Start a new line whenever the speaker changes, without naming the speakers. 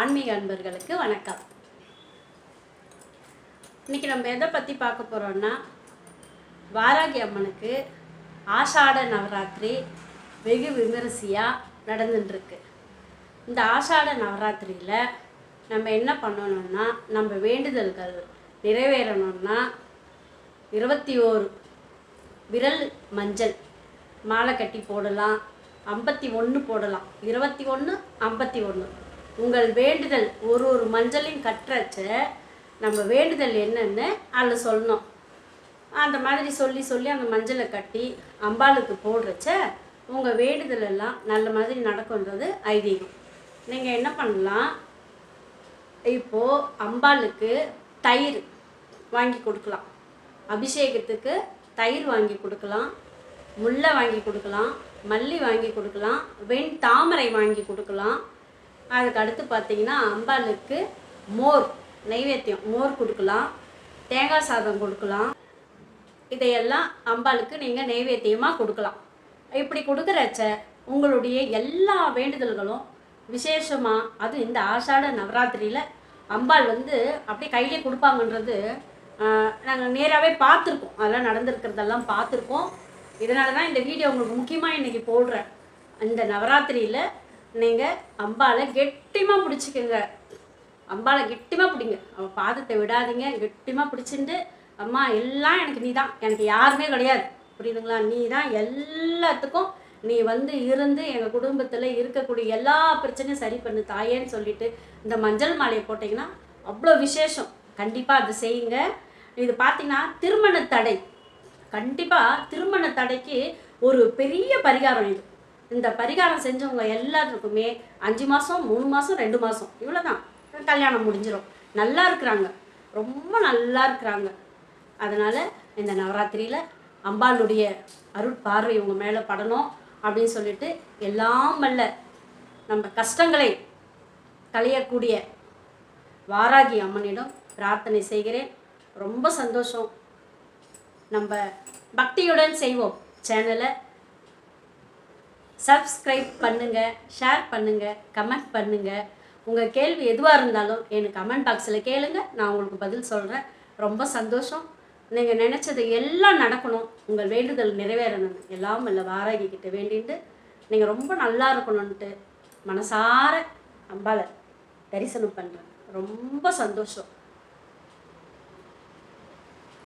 ஆன்மீக அன்பர்களுக்கு வணக்கம். இன்னைக்கு நம்ம எதை பற்றி பார்க்க போகிறோம்னா வாராகி அம்மனுக்கு ஆஷாட நவராத்திரி வெகு விமரிசையாக நடந்துட்டுருக்கு இந்த ஆஷாட நவராத்திரியில் நம்ம என்ன பண்ணணும்னா நம்ம வேண்டுதல்கள் நிறைவேறணும்னா இருபத்தி ஓரு விரல் மஞ்சள் மாலை கட்டி போடலாம் ஐம்பத்தி ஒன்று போடலாம். இருபத்தி ஒன்று ஐம்பத்தி ஒன்று உங்கள் வேண்டுதல் ஒரு ஒரு மஞ்சளையும் கட்டுறச்ச நம்ம வேண்டுதல் என்னன்னு அதில் சொல்லணும். அந்த மாதிரி சொல்லி சொல்லி அந்த மஞ்சளை கட்டி அம்பாளுக்கு போடுறச்ச உங்கள் வேண்டுதல் எல்லாம் நல்ல மாதிரி நடக்கும்ன்றது ஐதீகம். நீங்கள் என்ன பண்ணலாம்? இப்போது அம்பாளுக்கு தயிர் வாங்கி கொடுக்கலாம். அபிஷேகத்துக்கு தயிர் வாங்கி கொடுக்கலாம். முல்லை வாங்கி கொடுக்கலாம். மல்லி வாங்கி கொடுக்கலாம். வெண் தாமரை வாங்கி கொடுக்கலாம். அதுக்கு அடுத்து பார்த்தீங்கன்னா அம்பாளுக்கு மோர் நைவேத்தியம் மோர் கொடுக்கலாம் தேங்காய் சாதம் கொடுக்கலாம். இதையெல்லாம் அம்பாளுக்கு நீங்கள் நைவேத்தியமாக கொடுக்கலாம். இப்படி கொடுக்குறச்ச உங்களுடைய எல்லா வேண்டுதல்களும் விசேஷமாக அதுவும் இந்த ஆஷாட நவராத்திரியில் அம்பாள் வந்து அப்படியே கையிலே கொடுப்பாங்கன்றது நாங்கள் நேராகவே பார்த்துருக்கோம். அதெல்லாம் நடந்திருக்கிறதெல்லாம் பார்த்துருக்கோம். இதனால தான் இந்த வீடியோ உங்களுக்கு முக்கியமாக இன்றைக்கி போடுறேன். இந்த நவராத்திரியில் நீங்கள் அம்பாளை கெட்டிமாக பிடிச்சிக்கோங்க. அம்பாளை கெட்டிமாக பிடிங்க. அவள் பாதத்தை விடாதீங்க கெட்டிமாக பிடிச்சிட்டு அம்மா எல்லாம் எனக்கு நீ தான் எனக்கு யாருமே கிடையாது. புரியுதுங்களா? நீ தான் எல்லாத்துக்கும் நீ வந்து இருந்து எங்கள் குடும்பத்தில் இருக்கக்கூடிய எல்லா பிரச்சனையும் சரி பண்ணு தாயேன்னு சொல்லிட்டு இந்த மஞ்சள் மாலையை போட்டிங்கன்னா அவ்வளோ விசேஷம். கண்டிப்பாக அது செய்யுங்க. இது பார்த்தீங்கன்னா திருமண தடை. கண்டிப்பாக திருமண தடைக்கு ஒரு பெரிய பரிகாரம் இது. இந்த பரிகாரம் செஞ்சவங்க எல்லாத்துக்குமே அஞ்சு மாதம் மூணு மாதம் ரெண்டு மாதம் இவ்வளோ தான் கல்யாணம் முடிஞ்சிடும் நல்லா இருக்கிறாங்க. ரொம்ப நல்லா இருக்கிறாங்க. அதனால் இந்த நவராத்திரியில் அம்பாளுடைய அருள் பார்வை உங்கள் மேலே படணும் அப்படின்னு சொல்லிட்டு எல்லாம் வல்ல நம்ம கஷ்டங்களை களையக்கூடிய வாராகி அம்மனிடம் பிரார்த்தனை செய்கிறேன். ரொம்ப சந்தோஷம். நம்ம பக்தியுடன் செய்வோம் சேனலை. சப்ஸ்கிரைப் பண்ணுங்கள் ஷேர் பண்ணுங்கள் கமெண்ட் பண்ணுங்கள் உங்கள் கேள்வி எதுவாக இருந்தாலும் எனக்கு கமெண்ட் பாக்ஸில் கேளுங்க. நான் உங்களுக்கு பதில் சொல்கிறேன் ரொம்ப சந்தோஷம். நீங்கள் நினச்சது எல்லாம் நடக்கணும். உங்கள் வேண்டுதல் நிறைவேறணும். எல்லாம் இல்லை வாராகி கிட்ட வேண்டிட்டு நீங்கள் ரொம்ப நல்லா இருக்கணும்ன்ட்டு மனசார அம்பாளை தரிசனம் பண்ணுறேன் ரொம்ப சந்தோஷம்.